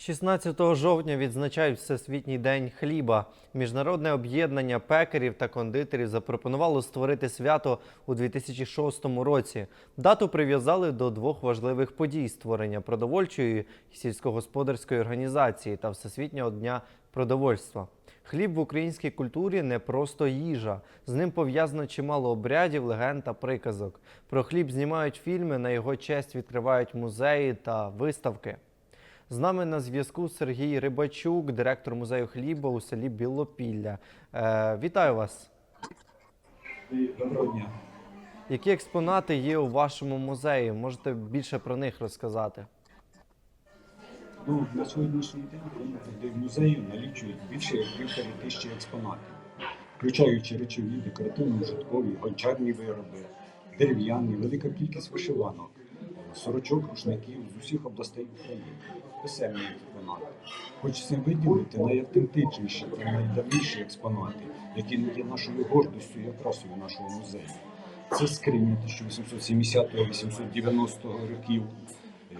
16 жовтня відзначають Всесвітній день хліба. Міжнародне об'єднання пекарів та кондитерів запропонувало створити свято у 2006 році. Дату прив'язали до двох важливих подій: створення продовольчої і сільськогосподарської організації та Всесвітнього дня продовольства. Хліб в українській культурі не просто їжа. З ним пов'язано чимало обрядів, легенд та приказок. Про хліб знімають фільми, на його честь відкривають музеї та виставки. З нами на зв'язку Сергій Рибачук, директор музею хліба у селі Білопілля. Е, вітаю вас! Доброго дня. Які експонати є у вашому музеї? Можете більше про них розказати? Ну, на сьогоднішній день фонди музею налічують більше як півтори тисячі експонатів, включаючи речові, декоративно-ужиткові, гончарні вироби, дерев'яні, велика кількість вишиванок, сорочок, рушників з усіх областей України, писемні експонати. Хочеться виділити найавтентичніші та найдавніші експонати, які є нашою гордістю і окрасою нашого музею. Це скриня 1870-890 років,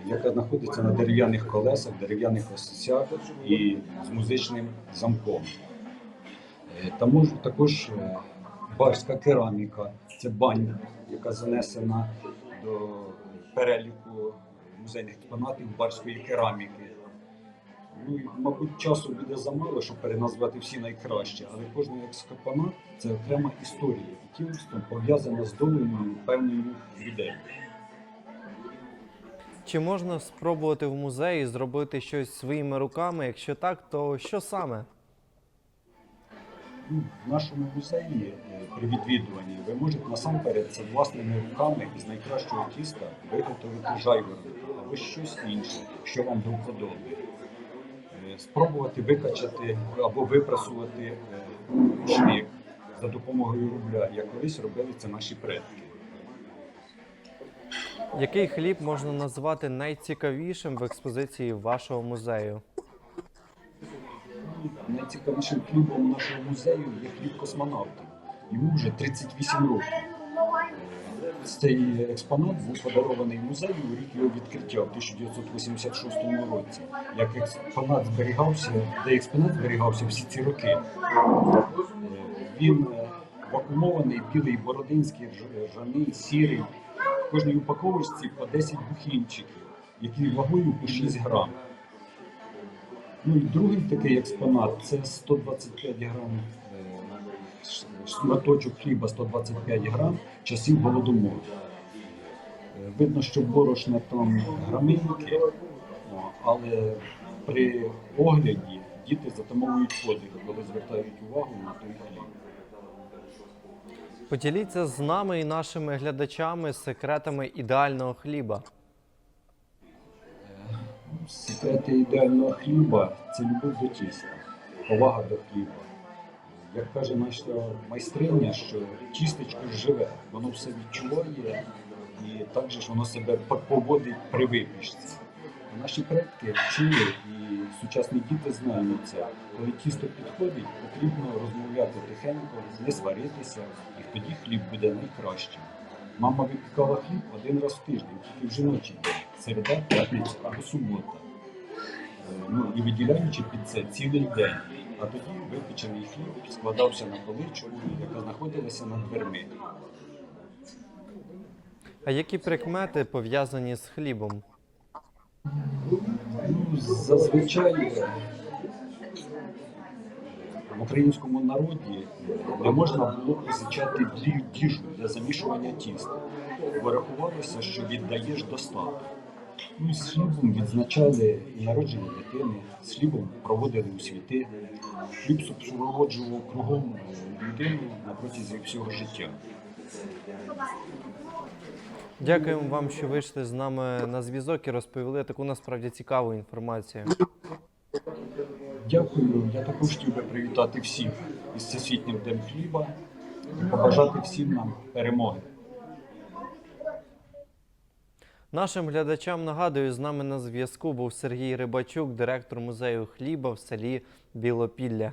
яка знаходиться на дерев'яних колесах, дерев'яних осях і з музичним замком. Е, Та може також е, барська кераміка, це бань, яка занесена до переліку музейних експонатів барської кераміки. Ну, мабуть, часу буде замало, щоб переназвати всі найкраще, але кожен експонат це окрема історія, і тілом пов'язана з долею певної людей. Чи можна спробувати в музеї зробити щось своїми руками? Якщо так, то що саме? В нашому музеї е, при відвідуванні ви можете насамперед це власними руками з найкращого тіста виготовити жайворонок або щось інше, що вам до вподоби. Е, Спробувати викачати або випрасувати е, рушник за допомогою рубля, як колись робили це наші предки. Який хліб можна назвати найцікавішим в експозиції вашого музею? Найцікавішим хлібом нашого музею є хліб космонавтів. Йому вже 38 років. Цей експонат був подарований музею у рік його відкриття в 1986 році. Як експонат зберігався, де експонат зберігався всі ці роки. Е, Він е, вакуумований, білий, бородинський, рж- ржаний, сірий. В кожній упаковочці по 10 бухінчиків, які вагою по 6 грам. Ну і другий такий експонат це 125 грам е, шматочок хліба 125 грам часів голодомору. Е, Видно, що борошна там граминки, але при огляді діти затамовують подих, коли звертають увагу на той хліб. Поділіться з нами і нашими глядачами секретами ідеального хліба. Секрети ідеального хліба це любов до тіста, повага до хліба. Як каже наша майстриня, що тістечко живе, воно все відчуває і так же ж воно себе поводить при випічці. Наші предки вчили і сучасні діти знають це. Коли тісто підходить, потрібно розмовляти тихенько, не сваритися, і тоді хліб буде найкращим. Мама випікала хліб один раз в тиждень, тільки в жіночий день, середа, п'ятниця або субота. Е, Ну і виділяючи під це цілий день. А тоді випечений хліб складався на поличку, яка знаходилася над дверми. А які прикмети пов'язані з хлібом? Ну, зазвичай е, в українському народі не можна було позичати ді- діжу для замішування тіста. Бо рахувалося, що віддаєш достаток. Ну, і відзначали народження дитини, з хлібом проводили у світи. Хліб супроводжував кругом е, людину на протязі всього життя. Дякуємо вам, що вийшли з нами на зв'язок і розповіли таку насправді цікаву інформацію. Дякую. Я також хотів би привітати всіх із Всесвітнім Днем хліба і побажати всім нам перемоги. Нашим глядачам нагадую, з нами на зв'язку був Сергій Рибачук, директор музею хліба в селі Білопілля.